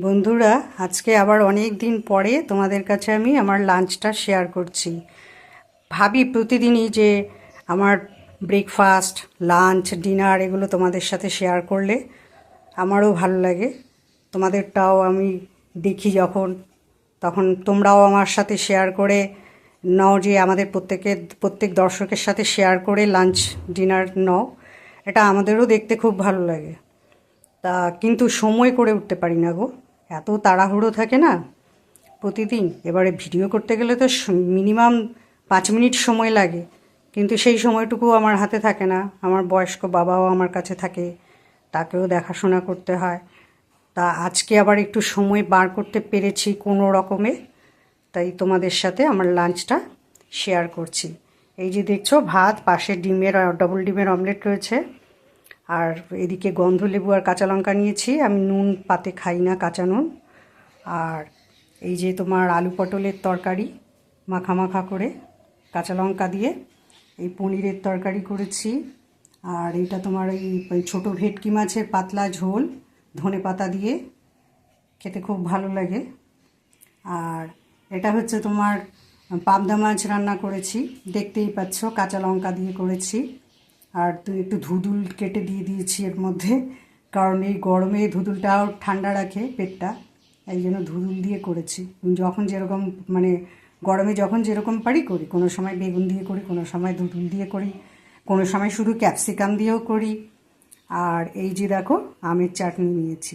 বন্ধুরা, আজকে আবার অনেক দিন পরে তোমাদের কাছে আমি আমার লাঞ্চটা শেয়ার করছি। ভাবি প্রতিদিনই যে আমার ব্রেকফাস্ট লাঞ্চ ডিনার এগুলো তোমাদের সাথে শেয়ার করলে আমারও ভালো লাগে। তোমাদেরটাও আমি দেখি যখন, তখন তোমরাও আমার সাথে শেয়ার করে নাও যে আমাদের প্রত্যেকের প্রত্যেক দর্শকের সাথে শেয়ার করে লাঞ্চ ডিনার নাও। এটা আমাদেরও দেখতে খুব ভালো লাগে। তা কিন্তু সময় করে উঠতে পারি না গো। এত তাড়াহুড়ো থাকে না প্রতিদিন। এবারে ভিডিও করতে গেলে তো মিনিমাম পাঁচ মিনিট সময় লাগে। কিন্তু সেই সময়টুকু আমার হাতে থাকে না। আমার বয়স্ক বাবাও আমার কাছে থাকে, তাকেও দেখাশোনা করতে হয়। তা আজকে আবার একটু সময় বার করতে পেরেছি কোনো রকমে, তাই তোমাদের সাথে আমার লাঞ্চটা শেয়ার করছি। এই যে দেখছ, ভাত, পাশে ডিমের ডবল ডিমের অমলেট রয়েছে। আর এদিকে গন্ধ লেবু আর কাঁচা লঙ্কা নিয়েছি। আমি নুন পাতে খাই না কাঁচা নুন। আর এই যে তোমার আলু পটলের তরকারি মাখা মাখা করে কাঁচা লঙ্কা দিয়ে, এই পনিরের তরকারি করেছি। আর এটা তোমার এই ছোটো ভেটকি মাছের পাতলা ঝোল, ধনে পাতা দিয়ে। খেতে খুব ভালো লাগে। আর এটা হচ্ছে তোমার পাবদা মাছ রান্না করেছি। দেখতেই পাচ্ছ, কাঁচা লঙ্কা দিয়ে করেছি। আর তুই একটু ধুদুল কেটে দিয়ে দিয়েছি এর মধ্যে। কারণ এই গরমে ধুদুলটাও ঠান্ডা রাখে পেটটা। এই জন্য ধুদুল দিয়ে করেছি। যখন যেরকম মানে গরমে যখন যেরকম পারি করি। কোনো সময় বেগুন দিয়ে করি, কোনো সময় ধুদুল দিয়ে করি। কোনো সময় শুধু ক্যাপসিকাম দিয়েও করি। আর এই যে দেখো, আমের চাটনি নিয়েছি।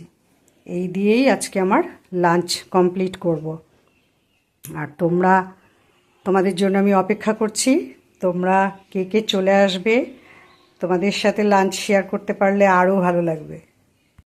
এই দিয়েই আজকে আমার লাঞ্চ কমপ্লিট করব। আর তোমরা, তোমাদের জন্য আমি অপেক্ষা করছি। তোমরা কে কে চলে আসবে? তোমাদের সাথে লাঞ্চ শেয়ার করতে পারলে আরও ভালো লাগবে।